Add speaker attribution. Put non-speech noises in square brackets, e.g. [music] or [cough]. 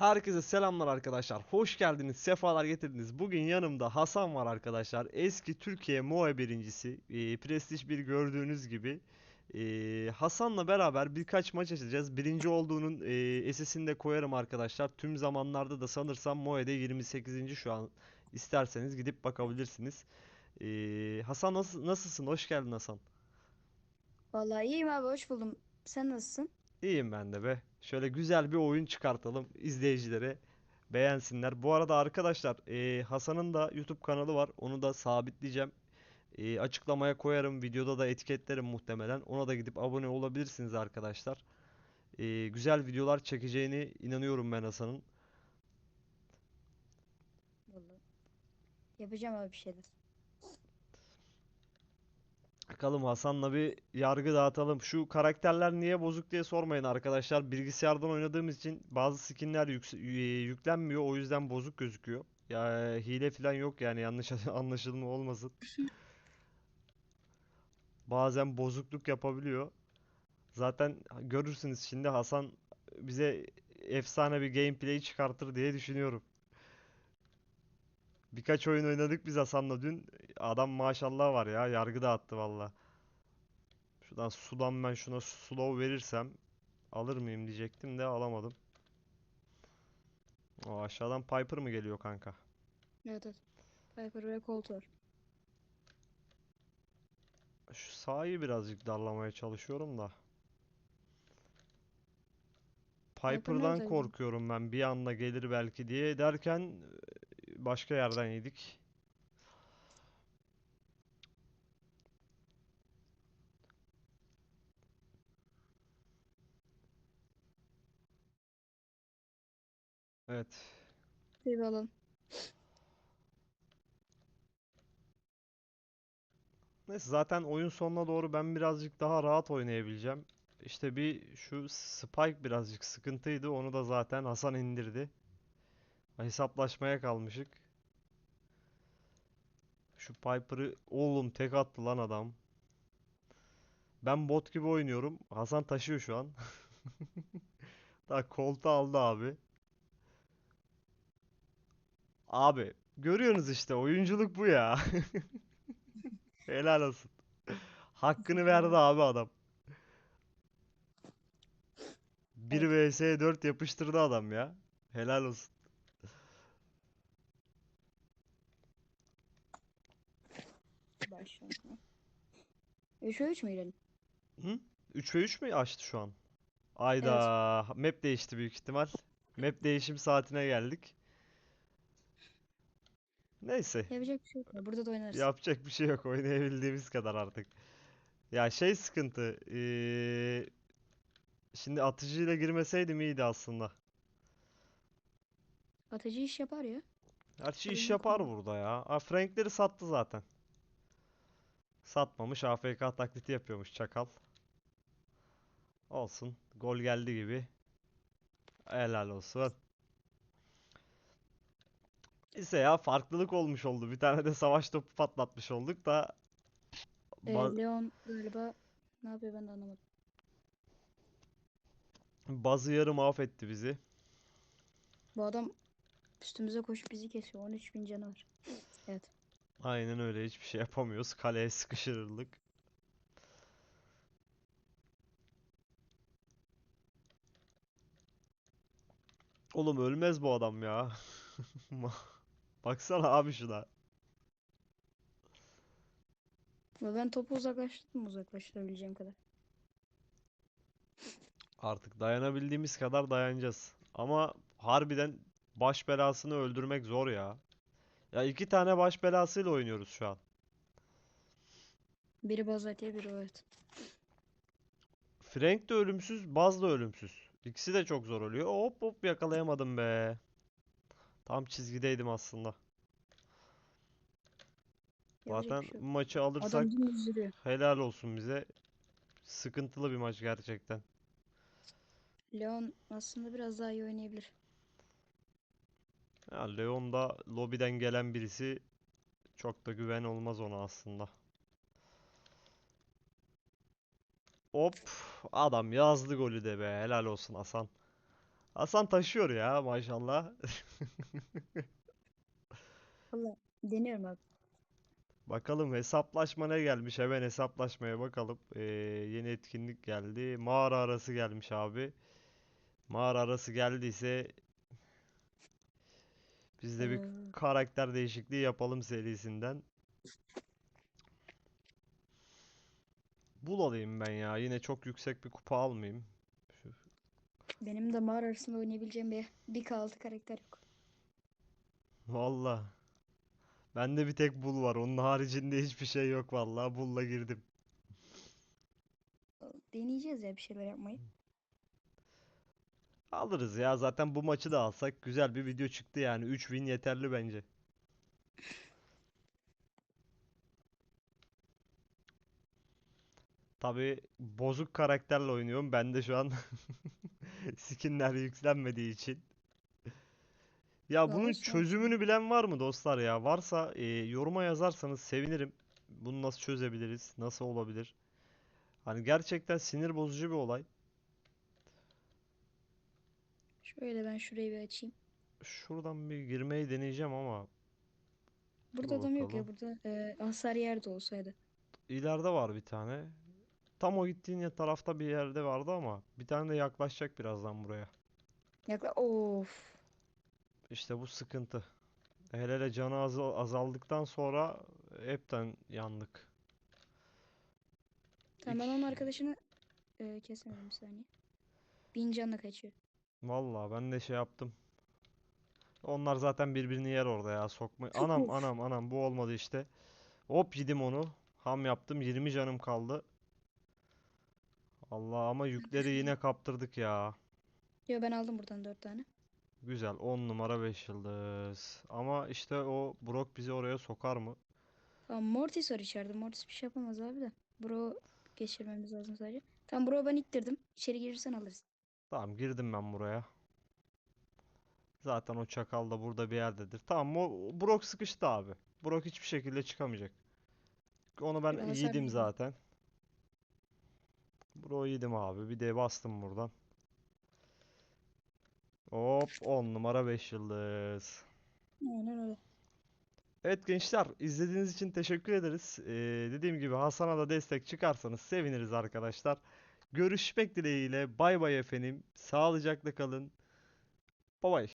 Speaker 1: Herkese selamlar arkadaşlar. Hoş geldiniz, sefalar getirdiniz. Bugün yanımda Hasan var arkadaşlar. Eski Türkiye MOE birincisi. E, Prestij bir gördüğünüz gibi. E, Hasan'la beraber birkaç maç açacağız. Birinci olduğunun e, SS'ini de koyarım arkadaşlar. Tüm zamanlarda da sanırsam MOE'de 28. şu an. İsterseniz gidip bakabilirsiniz. E, Hasan nasıl, nasılsın? Hoş geldin Hasan.
Speaker 2: Vallahi iyiyim abi hoş buldum. Sen nasılsın?
Speaker 1: İyiyim ben de be. Şöyle güzel bir oyun çıkartalım izleyicilere beğensinler. Bu arada arkadaşlar eee, Hasan'ın da YouTube kanalı var. Onu da sabitleyeceğim. Eee, açıklamaya koyarım. Videoda da etiketlerim muhtemelen. Ona da gidip abone olabilirsiniz arkadaşlar. Eee, güzel videolar çekeceğine inanıyorum ben Hasan'ın.
Speaker 2: Yapacağım abi bir şeyler.
Speaker 1: Bakalım Hasan'la bir yargı dağıtalım. Şu karakterler niye bozuk diye sormayın arkadaşlar. Bilgisayardan oynadığımız için bazı skinler y- yüklenmiyor. O yüzden bozuk gözüküyor. Ya hile falan yok yani yanlış [laughs] anlaşılma olmasın. Bazen bozukluk yapabiliyor. Zaten görürsünüz şimdi Hasan bize efsane bir gameplay çıkartır diye düşünüyorum. Birkaç oyun oynadık biz Hasan'la dün. Adam maşallah var ya. Yargı dağıttı valla. Şuradan sudan ben şuna slow verirsem alır mıyım diyecektim de alamadım. O aşağıdan Piper mı geliyor kanka?
Speaker 2: Evet evet. Piper ve Colt var.
Speaker 1: Şu sağı birazcık darlamaya çalışıyorum da.
Speaker 2: Piper
Speaker 1: Piper'dan korkuyorum ben bir anda gelir belki diye derken başka yerden yedik. Evet.
Speaker 2: Bir alalım.
Speaker 1: Neyse zaten oyun sonuna doğru ben birazcık daha rahat oynayabileceğim. İşte bir şu Spike birazcık sıkıntıydı. Onu da zaten Hasan indirdi. Hesaplaşmaya kalmışık. Şu Piper'ı oğlum tek attı lan adam. Ben bot gibi oynuyorum. Hasan taşıyor şu an. [laughs] Daha koltuğu aldı abi. Abi görüyorsunuz işte oyunculuk bu ya. [laughs] Helal olsun. Hakkını verdi abi adam. 1 vs 4 yapıştırdı adam ya. Helal olsun.
Speaker 2: Başlayalım. 3 3 mü girelim?
Speaker 1: Hı? 3 ve 3 mü açtı şu an? Ayda map değişti büyük ihtimal. Map değişim saatine geldik. Neyse.
Speaker 2: Yapacak bir şey yok. Burada da oynarız.
Speaker 1: Yapacak bir şey yok. Oynayabildiğimiz kadar artık. Ya şey sıkıntı. eee, şimdi atıcıyla girmeseydim iyiydi aslında.
Speaker 2: Atıcı iş yapar ya.
Speaker 1: Gerçi iş yapar burada ya. Aa, Frank'leri sattı zaten. Satmamış. AFK taklidi yapıyormuş çakal. Olsun. Gol geldi gibi. Helal olsun. Neyse ya farklılık olmuş oldu. Bir tane de savaş topu patlatmış olduk da ba-
Speaker 2: Leon galiba ne yapıyor ben de anlamadım.
Speaker 1: bazı yarı mahvetti bizi.
Speaker 2: Bu adam üstümüze koşup bizi kesiyor. 13 bin canı var. [laughs] Evet.
Speaker 1: Aynen öyle hiçbir şey yapamıyoruz. Kaleye sıkışırırlık. Oğlum ölmez bu adam ya. [laughs] Baksana abi şuna.
Speaker 2: Ben topu uzaklaştırdım uzaklaştırabileceğim kadar.
Speaker 1: Artık dayanabildiğimiz kadar dayanacağız. Ama harbiden baş belasını öldürmek zor ya. Ya iki tane baş belasıyla oynuyoruz şu an.
Speaker 2: Biri Bazatiye biri evet.
Speaker 1: Frank de ölümsüz, Baz da ölümsüz. İkisi de çok zor oluyor. Hop hop yakalayamadım be. Tam çizgideydim aslında.
Speaker 2: Yapacak
Speaker 1: Zaten
Speaker 2: bir şey yok.
Speaker 1: maçı alırsak
Speaker 2: Adam dümdüz yürüyor.
Speaker 1: helal olsun bize. Sıkıntılı bir maç gerçekten.
Speaker 2: Leon aslında biraz daha iyi oynayabilir.
Speaker 1: Ya Leon da lobiden gelen birisi çok da güven olmaz ona aslında. Hop adam yazdı golü de be helal olsun Hasan. Hasan taşıyor ya maşallah. [laughs]
Speaker 2: Valla deniyorum abi.
Speaker 1: Bakalım hesaplaşma ne gelmiş? Hemen hesaplaşmaya bakalım. Ee, yeni etkinlik geldi. Mağara arası gelmiş abi. Mağara arası geldiyse biz de bir karakter değişikliği yapalım serisinden. Bul alayım ben ya. Yine çok yüksek bir kupa almayayım. Şu-
Speaker 2: benim de mağara arasında oynayabileceğim bir, bir K6 karakter yok.
Speaker 1: Valla. Bende bir tek bul var. Onun haricinde hiçbir şey yok vallahi. Bulla girdim.
Speaker 2: Deneyeceğiz ya bir şeyler yapmayı.
Speaker 1: Alırız ya. Zaten bu maçı da alsak güzel bir video çıktı yani. 3 win yeterli bence. Tabii bozuk karakterle oynuyorum. Ben de şu an [laughs] skinler yüklenmediği için. Ya bunun
Speaker 2: Valla şu an
Speaker 1: çözümünü bilen var mı dostlar ya? Varsa e, yoruma yazarsanız sevinirim. Bunu nasıl çözebiliriz? Nasıl olabilir? Hani gerçekten sinir bozucu bir olay.
Speaker 2: Şöyle ben şurayı bir açayım.
Speaker 1: Şuradan bir girmeyi deneyeceğim ama
Speaker 2: Burada adam yok ya burada e, hasar yerde olsaydı.
Speaker 1: İleride var bir tane. Tam o gittiğin tarafta bir yerde vardı ama bir tane de yaklaşacak birazdan buraya.
Speaker 2: Yakla of.
Speaker 1: İşte bu sıkıntı. Hele hele canı azal- azaldıktan sonra hepten yandık.
Speaker 2: Tamam ben onun arkadaşını e, kesemedim bir saniye. Bin canla kaçıyor.
Speaker 1: Vallahi ben de şey yaptım. Onlar zaten birbirini yer orada ya sokma. Anam anam anam bu olmadı işte. Hop yedim onu. Ham yaptım. 20 canım kaldı. Allah ama yükleri yine kaptırdık ya.
Speaker 2: Yo ben aldım buradan dört tane.
Speaker 1: Güzel 10 numara 5 yıldız. Ama işte o Brock bizi oraya sokar mı?
Speaker 2: Tamam Mortis var içeride. Mortis bir şey yapamaz abi de. Bro geçirmemiz lazım sadece. Tamam bro ben ittirdim. İçeri girirsen alırız.
Speaker 1: Tamam girdim ben buraya. Zaten o çakal da burada bir yerdedir. Tamam o Brock sıkıştı abi. Brock hiçbir şekilde çıkamayacak. Onu ben
Speaker 2: hasar
Speaker 1: yedim
Speaker 2: vereyim.
Speaker 1: zaten. Brock'u yedim abi. Bir de bastım buradan. Hop 10 numara 5 yıldız.
Speaker 2: Aynen öyle.
Speaker 1: Evet gençler izlediğiniz için teşekkür ederiz. Ee, dediğim gibi Hasan'a da destek çıkarsanız seviniriz arkadaşlar. Görüşmek dileğiyle bay bay efendim. Sağlıcakla kalın. Bay bay.